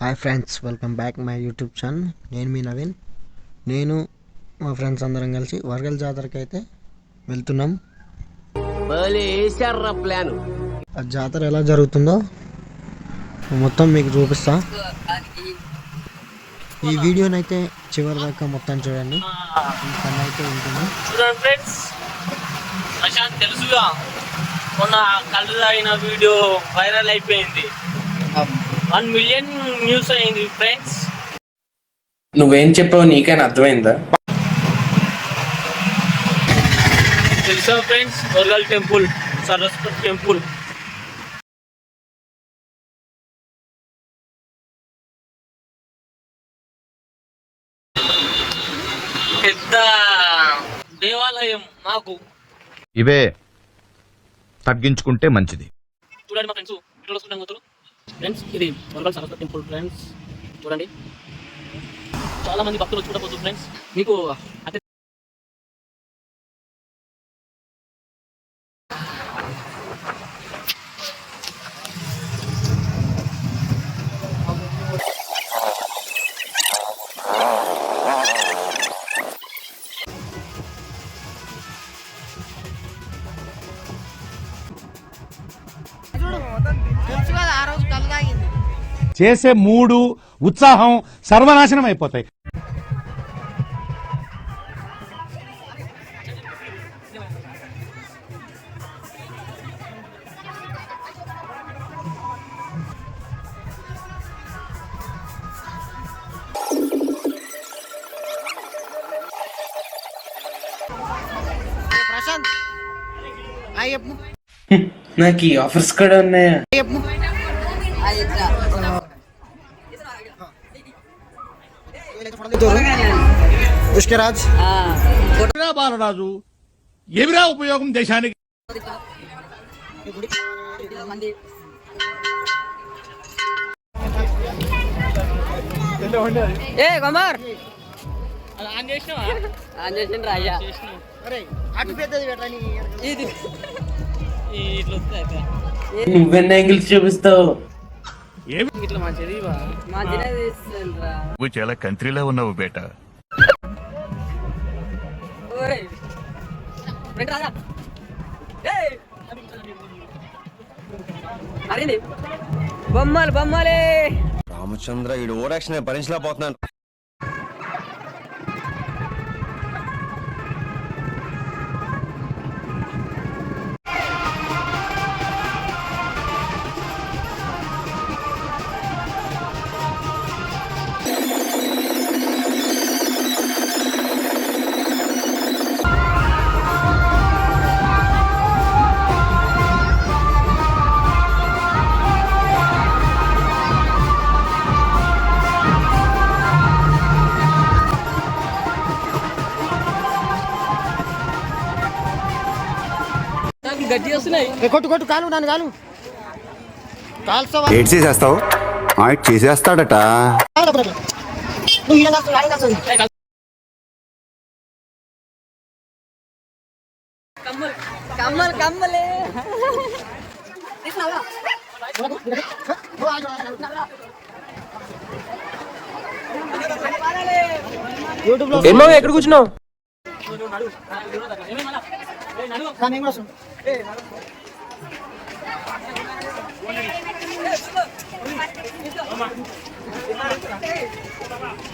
Hi friends welcome back my YouTube channel నేను మీ నవీన్. నేను మా ఫ్రెండ్స్ అందరం కలిసి వరగల్ జాతరకి అయితే వెళ్తున్నాం. ప్లాన్ ఆ జాతర ఎలా జరుగుతుందో మొత్తం మీకు చూపిస్తా. ఈ వీడియోని అయితే చివరి దాకా మొత్తం చూడండి. పని అయితే ఉంటుంది. చూడండి ఫ్రెండ్స్ ప్రశాంత్ తెలుసుగా మొన్న కళ్ళు తాగిన వీడియో వైరల్ అయిపోయింది. వన్ మిలియన్ వ్యూస్ అయింది ఫ్రెండ్స్ నువ్వేం చెప్పావు నీకైనా అర్థమైందా? తెలుసా friends Warangal temple Saraswati temple. పెద్ద దేవాలయం మాకు. ఇవే తగ్గించుకుంటే మంచిది. చూడండి మా ఫ్రెండ్స్ వీడియోలో కదా ఫ్రెండ్స్ ఇది వరగల్ సరస్వతి టెంపుల్ ఫ్రెండ్స్ చూడండి. చాలా మంది భక్తులు వచ్చి పోతుంది ఫ్రెండ్స్ మీకు అతి చేసే మూడు ఉత్సాహం సర్వనాశనం అయిపోతాయి. ప్రశాంత్. హాయ్ చెప్పు. నాకు ఈ ఆఫర్స్ కూడా ఉన్నాయా చెప్పు పుష్కరాజ్ బాలరాజు ఏమిరా ఉపయోగం దేశానికి ఏ కుమార్ అది ఆన్ చేసినావా ఆన్ చేసిన రాయ్యా చేసినావు అరే అటు పెద్దది పెట్టరా నీ ఇది నువ్వెన్ని యాంగిల్స్ చూపిస్తావు? నువ్వు చాలా కంట్రీలో ఉన్నావు బేటా. బొమ్మలు బొమ్మలే. రామచంద్ర ఈడు ఓరాక్షన్ భరించలేకపోతున్నాను కొట్టు కొట్టు కాలు నన్ను కాలు. ఏడ్ చేసేస్తావు? ఆయిట్ చేసేస్తాడట. కమ్మలు కమ్మలు ఏమో ఎక్కడ కూర్చున్నావు? కానీ నేను కూడా వస్తాను.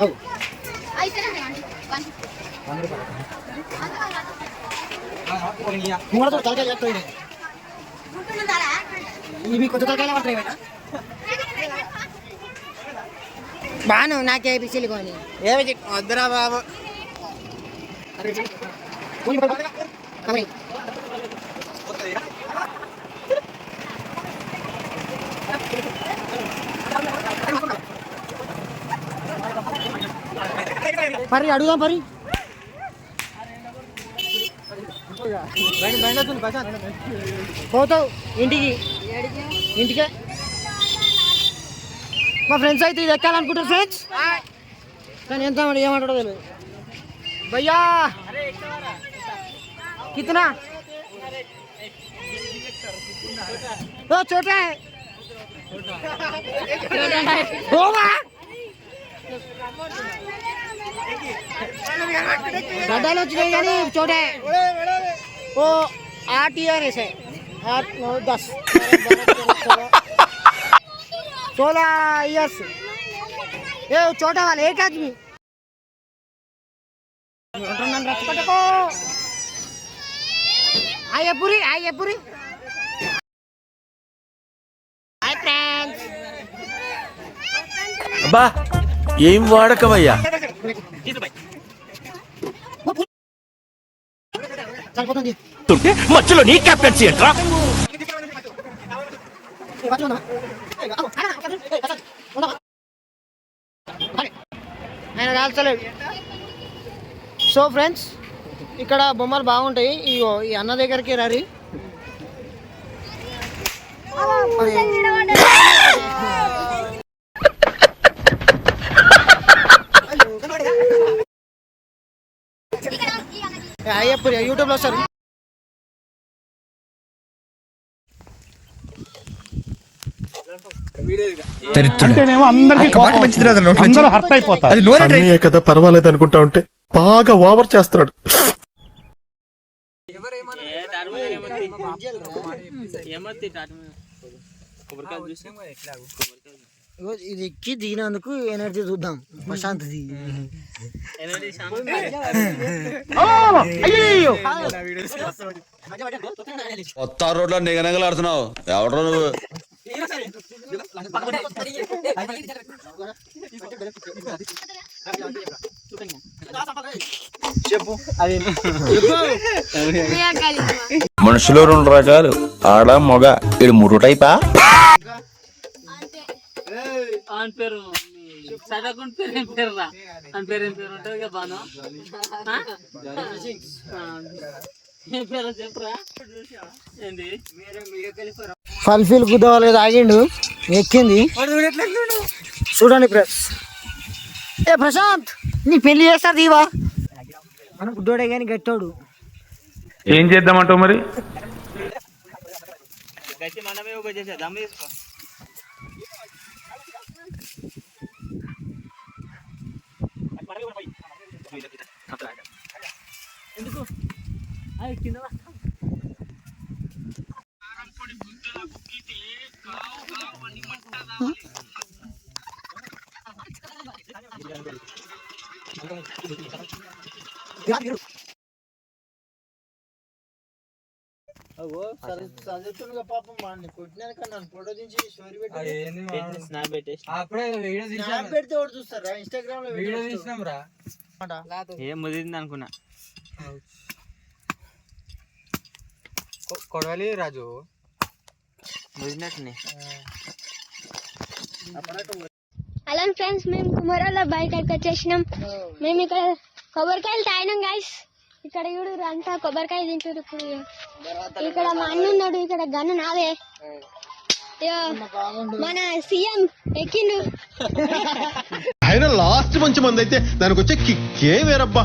అవు. నువ్వు కూడా చూడు, తలకాయ లేపుతావు ఇది. ఇవి కొంచెం తలకాయలే పడతాయి ఇవి. బాను నాకే పిసిలి కొని ఏమి వద్దురా బాబు పరి అడుగుదాం పరి. పోతావు. ఇంటికి. ఇంటికే. మా ఫ్రెండ్స్ అయితే ఇది ఎక్కాలనుకుంటారు ఫ్రెండ్స్. కానీ ఎంత మరి ఏమంటాడో తెలియదు. భయ్యా! కితనా! ఓ చోటే. ગડાલો જ નહીં યાની ચોડે ઓ આઠ યર છે આઠ નવ દસ સોલા યર્સ એ ચોટા વાલે એક આદમી આઈએ પૂરી આઈએ પૂરી అబ్బా ఏం వాడకవయ్యా సరిపోతుంది మధ్యలో నీ కెప్టెన్సీ ఎట్రా ఆయన కాల్చలేడు సో ఫ్రెండ్స్ ఇక్కడ బొమ్మలు బాగుంటాయి. ఇగో ఈ అన్న దగ్గరికి రరి అయ్యప్ప యూట్యూబ్లో వస్తారు. అందరికీ కోపం. అందరూ హర్ట్ అయిపోతారు. అన్నయ్య కదా పర్వాలేదు అనుకుంటా ఉంటే బాగా ఓవర్ చేస్తున్నాడు. ఇది ఎక్కి దిగినందుకు ఎనర్జీ చూద్దాం. ప్రశాంత్ది. కొత్త రోడ్లో నిగనగలాడుతున్నావు. ఎవడో నువ్వు? మనుషులు రెండు రకాలు. ఆడ మొగ. ఇది మూడు టైపా పేరు. చదవకుండా పేరు ఏం పేరు రా ఆయన పేరు ఏం పేరు ఉంటుంది కదా బాను. ఏం పేరు చెప్పురా? ఏంది? ఫల్ఫిల్ గుద్దవాలి తాగిండు ఎక్కింది. చూడండి ప్రెస్ ఏ ప్రశాంత్ నీ పెళ్ళి చేస్తారు దీవా? మన గుడ్డోడే కానీ గట్టోడు. ఏం చేద్దామంటావు మరి? కొట్టినాక నన్ను ఫోటో దించి ఎందుకు అది కింద ఒకటి ఏం ముదిరింది అనుకున్నా. కొడవలి రాజు. ముదిరినట్టునే అలా ఫ్రెండ్స్ మేము కుమారాల బైక్ ఎక్కడికి వచ్చేసినాం మేము ఇక్కడ కొబ్బరికాయలు తాగినాం గైస్ ఇక్కడ చూడు అంతా కొబ్బరికాయ తింటారు ఇప్పుడు. ఇక్కడ మా అన్న ఉన్నాడు ఇక్కడ గన్ను నాదే ఇగో మన సీఎం ఎక్కిండు. ఆయన లాస్ట్ మంచి మంది అయితే దానికి వచ్చే కిక్కే వేరబ్బా.